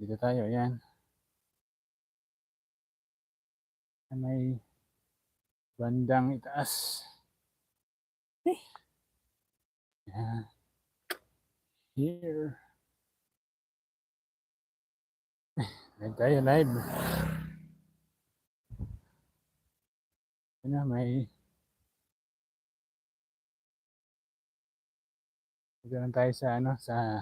Dito tayo, yan. Sa May bandang itaas. Eh. Yan. Here. Live tayo, live. Yan na, may Dito tayo sa ano, sa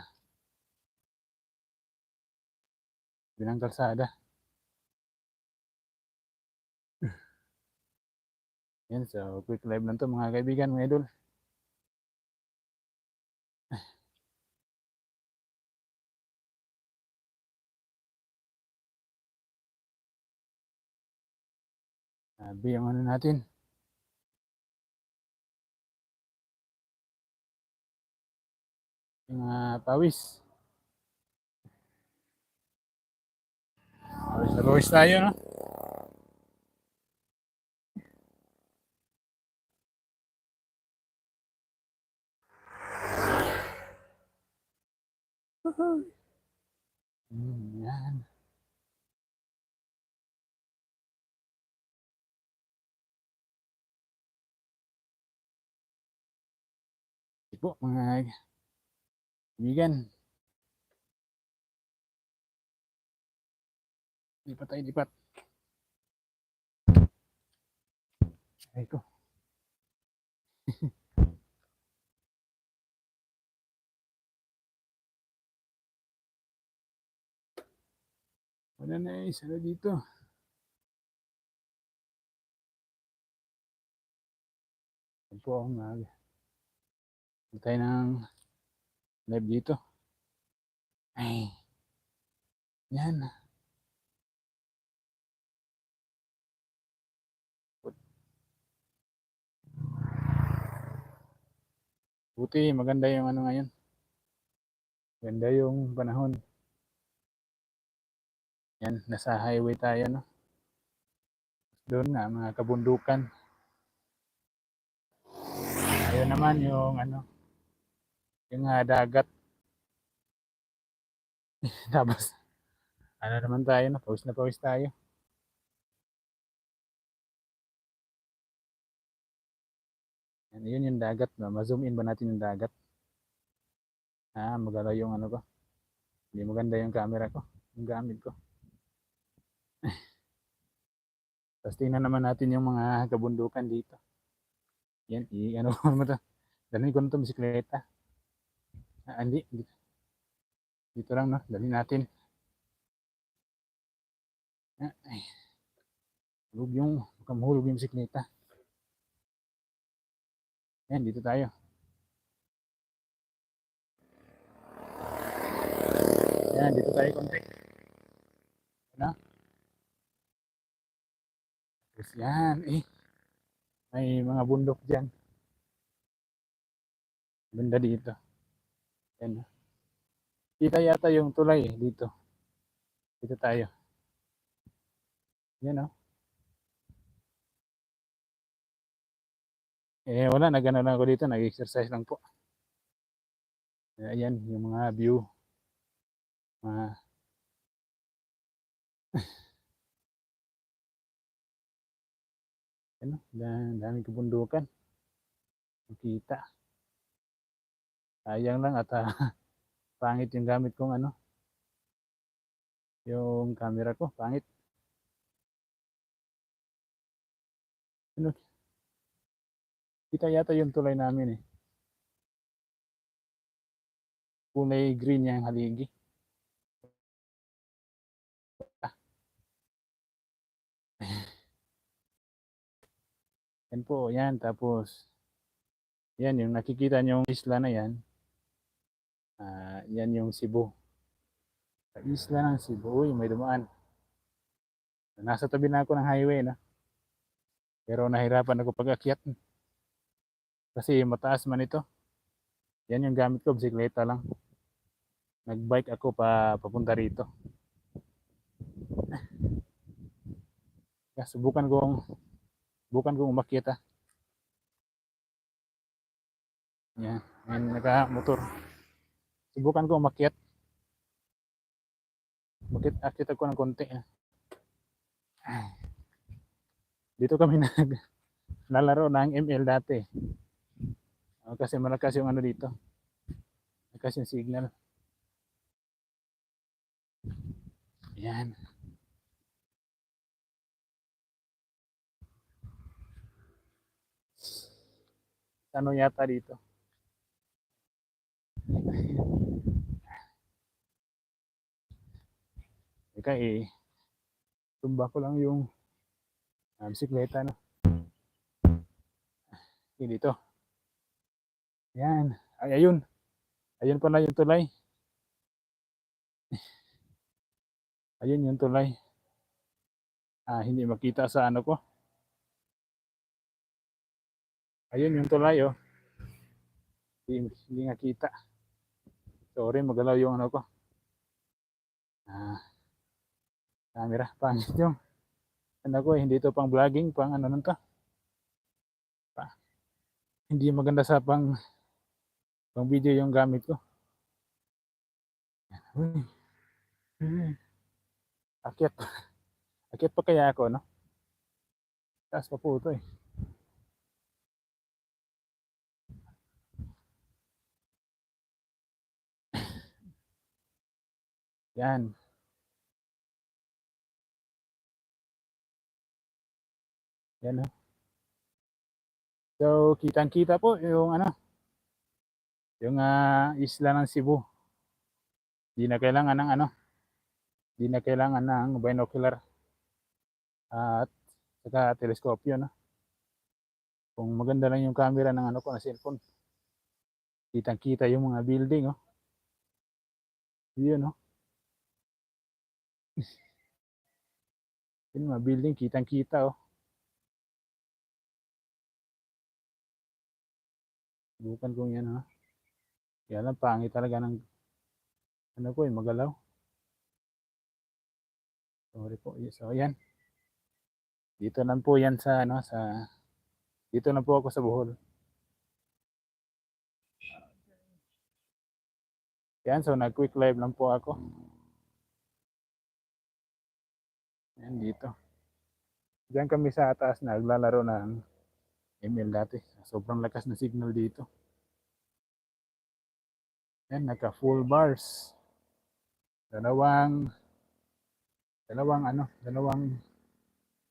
binang kalsada. Yan, so quick live lang to mga kaibigan, mga idol. Sabi yung ano natin. Yung mga pawis. Pawis na pawis tayo, no? Hmm, yan. Po, mga kaibigan. Lipat tayo, lipat. Ay ko. Wala na eh, isa na dito. Yan po ako mag tayo ng live dito. Ay. Yan. Buti, maganda yung ano ngayon. Ganda yung panahon. Yan, nasa highway tayo, no? Doon nga, mga kabundukan. Ayun naman yung ano, yung ah, dagat. Tapos, ano naman tayo, no? Pawis na pawis tayo. Yan, yun yung dagat. No? Ma-zoom in ba natin yung dagat? Ah, magalaw yung ano ko. Hindi maganda yung camera ko. Yung gamit ko. Tapos tingnan naman natin yung mga kabundukan dito. Yan, i ano ko naman to. Dalhin ko na to bisikleta. Ah, hindi, dito. Dito lang, no? Dalhin natin. Ah, ay. Hulog yung, baka mahulog yung bisikleta. Yan, dito tayo. Yan, dito tayo konti. Ano? Tapos yan, eh. May mga bundok dyan. Ganda dito. Yan. oh. Kita yata yung tulay eh, dito. Dito tayo. Yan oh. Eh wala, nagano lang ako dito, nag-exercise lang po. Ayan, yung mga view. Mga ano, dami, daming kabundukan. Makita. Sayang lang at ah, pangit yung gamit kong ano. Yung camera ko, pangit. Ano? Kita yata yung tulay namin eh. Kulay green niya yung haligi. Yan po, yan. Tapos, yan yung nakikita niyong isla na yan. Ah, yan yung Cebu. Sa isla ng Cebu, uy, may dumaan. Nasa tabi na ako ng highway, na. Pero nahirapan ako pag-akyat. Kasi mataas man ito. Yan yung gamit ko, bisikleta lang. Nag-bike ako pa papunta rito. Kaya subukan kong subukan kong umakyat ah. Yan, yan naka-motor. Subukan ko umakyat. Bakit akit ako ng konti. ah. Dito kami nag lalaro ng ML dati. Ah, kasi malakas yung ano dito. Malakas yung signal. Yan. Ano yata dito? Teka eh. Tumba ko lang yung ah, bisikleta no. Okay, dito. Yan. Ay, ayun. Ayun pala yung tulay. Ayun yung tulay. Ah, hindi makita sa ano ko. Ayun yung tulay oh. Hindi, hindi nga kita. Sorry, magalaw yung ano ko. Ah, camera. Pangit yung ano ko eh, hindi to pang vlogging, pang ano nun to. Pa, hindi maganda sa pang pang video yung gamit ko. Akyat. Akyat pa kaya ako, no? Taas pa po ito eh. Yan. Yan oh. So, kitang-kita po yung ano, yung ah, isla ng Cebu. Hindi na kailangan ng ano, hindi na kailangan ng binocular at saka teleskopyo, no? Kung maganda lang yung camera ng ano ko na cellphone, kitang-kita yung mga building, oh. Yun, oh. Yung mga building, kitang-kita, oh. Subukan kong yan, ha. Kaya lang, pangit talaga ng ano ko, eh, magalaw. Sorry po. So, yan. Dito lang po yan sa, ano, sa, dito lang po ako sa Bohol. Yan, so nag-quick live lang po ako. Yan, dito. Diyan kami sa taas naglalaro ng ML dati. Sobrang lakas na signal dito. Yan, naka full bars. Dalawang dalawang ano, dalawang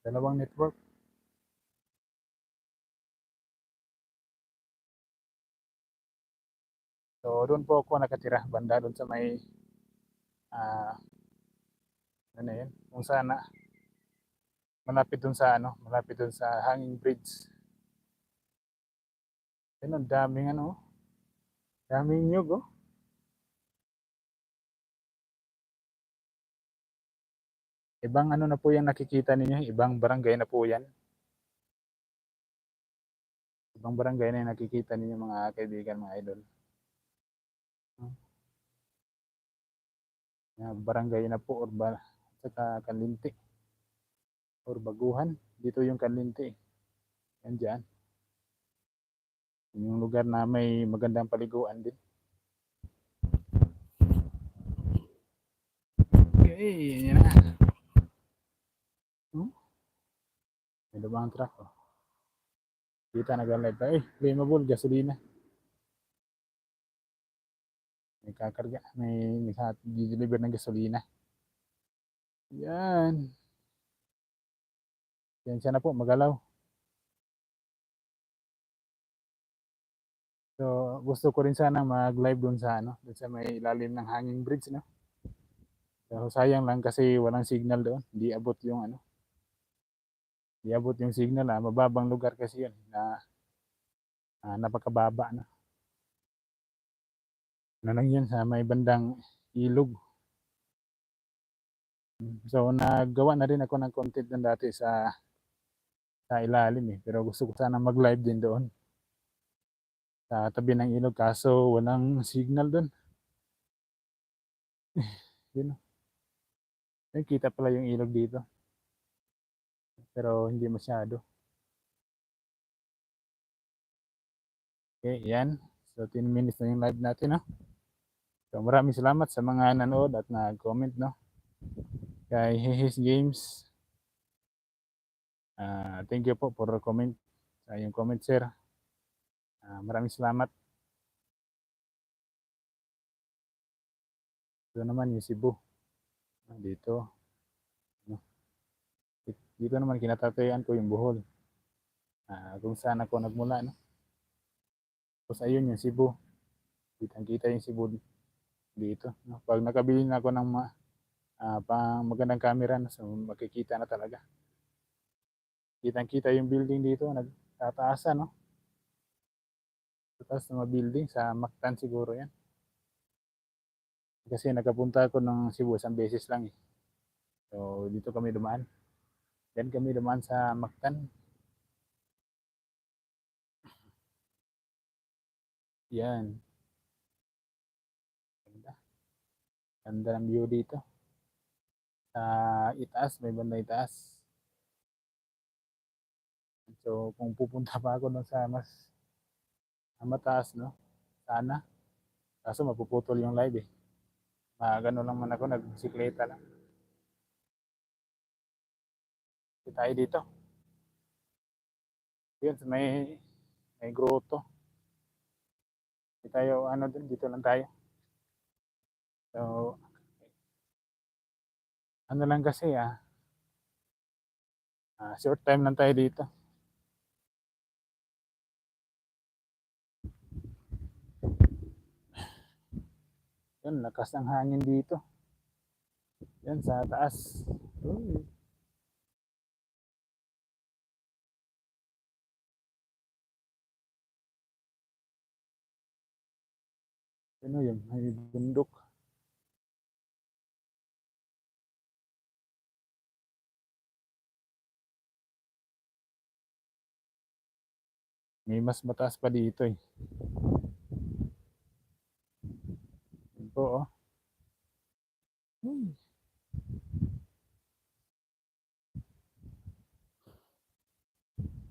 dalawang network. So, doon po ako nakatira, banda doon sa may ah ano yun, kung saan na malapit doon sa ano, malapit doon sa hanging bridge. Yan, ang daming ano, daming nyug oh. Ibang ano na po yung nakikita ninyo, ibang barangay na po yan. Ibang barangay na yung nakikita ninyo mga kaibigan, mga idol. Yan, barangay na po, or ba, saka Kanlinti. Or. Dito yung Kanlinti. Yan dyan. Yung lugar na may magandang paliguan din. Okay, yan na. Hmm? May lumang truck. Oh. Kita nag-live tayo. Eh, flammable, gasolina. May kakarga. May nag-deliver ng gasolina. Yan. Yan siya na po, magalaw. So, gusto ko rin sana mag-live doon sa ano, doon sa may ilalim ng hanging bridge, no? So, sayang lang kasi walang signal doon. Hindi abot yung ano. Hindi abot yung signal, ah. Mababang lugar kasi yun na ah, napakababa na. Ano lang yun sa may bandang ilog. So, naggawa na rin ako ng content doon dati sa sa ilalim eh. Pero gusto ko sana mag-live din doon. Sa tabi ng ilog kaso walang signal doon. Yun. oh. Ayun, kita pala yung ilog dito. Pero hindi masyado. Okay, yan. So, 10 minutes na yung live natin, no? So, maraming salamat sa mga nanood at nag-comment, no? kay Hihis Games. Ah, thank you po for comment sa iyong comment sir. Ah, maraming salamat. Ito naman yung Cebu. Ah, Dito. Dito naman kinatatayuan ko yung Bohol. Ah, kung saan ako nagmula no. Tapos ayun yung Cebu. Kitang-kita yung Cebu dito. No? Pag nakabili na ako ng ma, ah, pang magandang camera, no? so makikita na talaga. Kitang-kita yung building dito, nagtataasan, no? Taas ng mga building sa Mactan siguro yan. Kasi nakapunta ako ng Cebu isang beses lang eh. So dito kami dumaan. Then kami dumaan sa Mactan. Yan. Ganda. Ganda ng view dito. Sa itaas, may banda itaas. So kung pupunta pa ako doon sa mas ah, mataas, no? Sana. Kaso mapuputol yung live eh. Magano lang man ako, nagsikleta lang. Dito tayo dito. Yun, may, may grotto. Dito tayo, ano dun, dito lang tayo. So, ano lang kasi ah, ah, short time lang tayo dito. Yun, lakas ng hangin dito. Yan sa taas. Uy. Ano yun? May bundok. May mas mataas pa dito eh. Yun po oh. Hmm.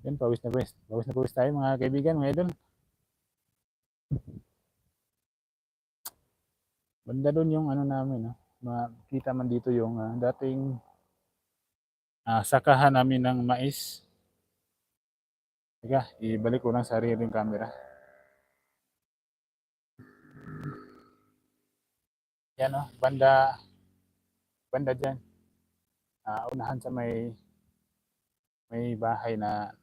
Yan, pawis na pawis. Pawis na pawis tayo mga kaibigan, mga idol. Banda doon yung ano namin, no? makita man dito yung ah, dating ah, sakahan namin ng mais. Teka, ibalik ko lang sarili yung camera. Yan o, banda, banda dyan. Ah, unahan sa may, may bahay na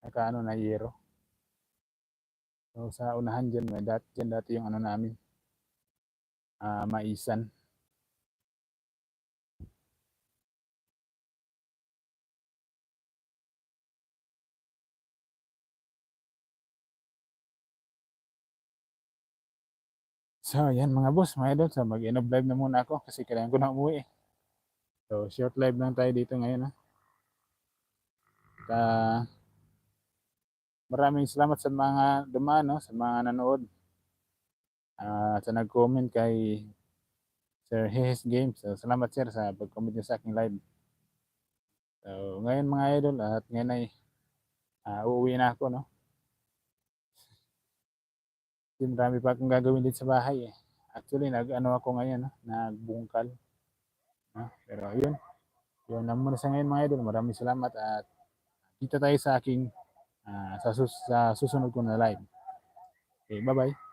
nakaano na yero. So sa unahan dyan, may dati, dyan dati yung ano namin, ah, maisan. So, yan mga boss, mga idol. So, mag-end of live na muna ako kasi kailangan ko na umuwi. eh. So, short live lang tayo dito ngayon. Ha? At, ah, maraming salamat sa mga dumaan, no? sa mga nanood. Ah, sa nag-comment kay Sir Hehes Games. So, salamat sir sa pag-comment niyo sa aking live. So, ngayon mga idol, at ngayon ay ah, uuwi na ako, no? Kasi marami pa akong gagawin dito sa bahay eh. Actually, nag-ano ako ngayon, no? nagbungkal. No? Pero yun, yun lang muna sa ngayon mga idol. Maraming salamat at kita tayo sa aking ah, sa, sus- sa susunod ko na live. Okay, bye-bye.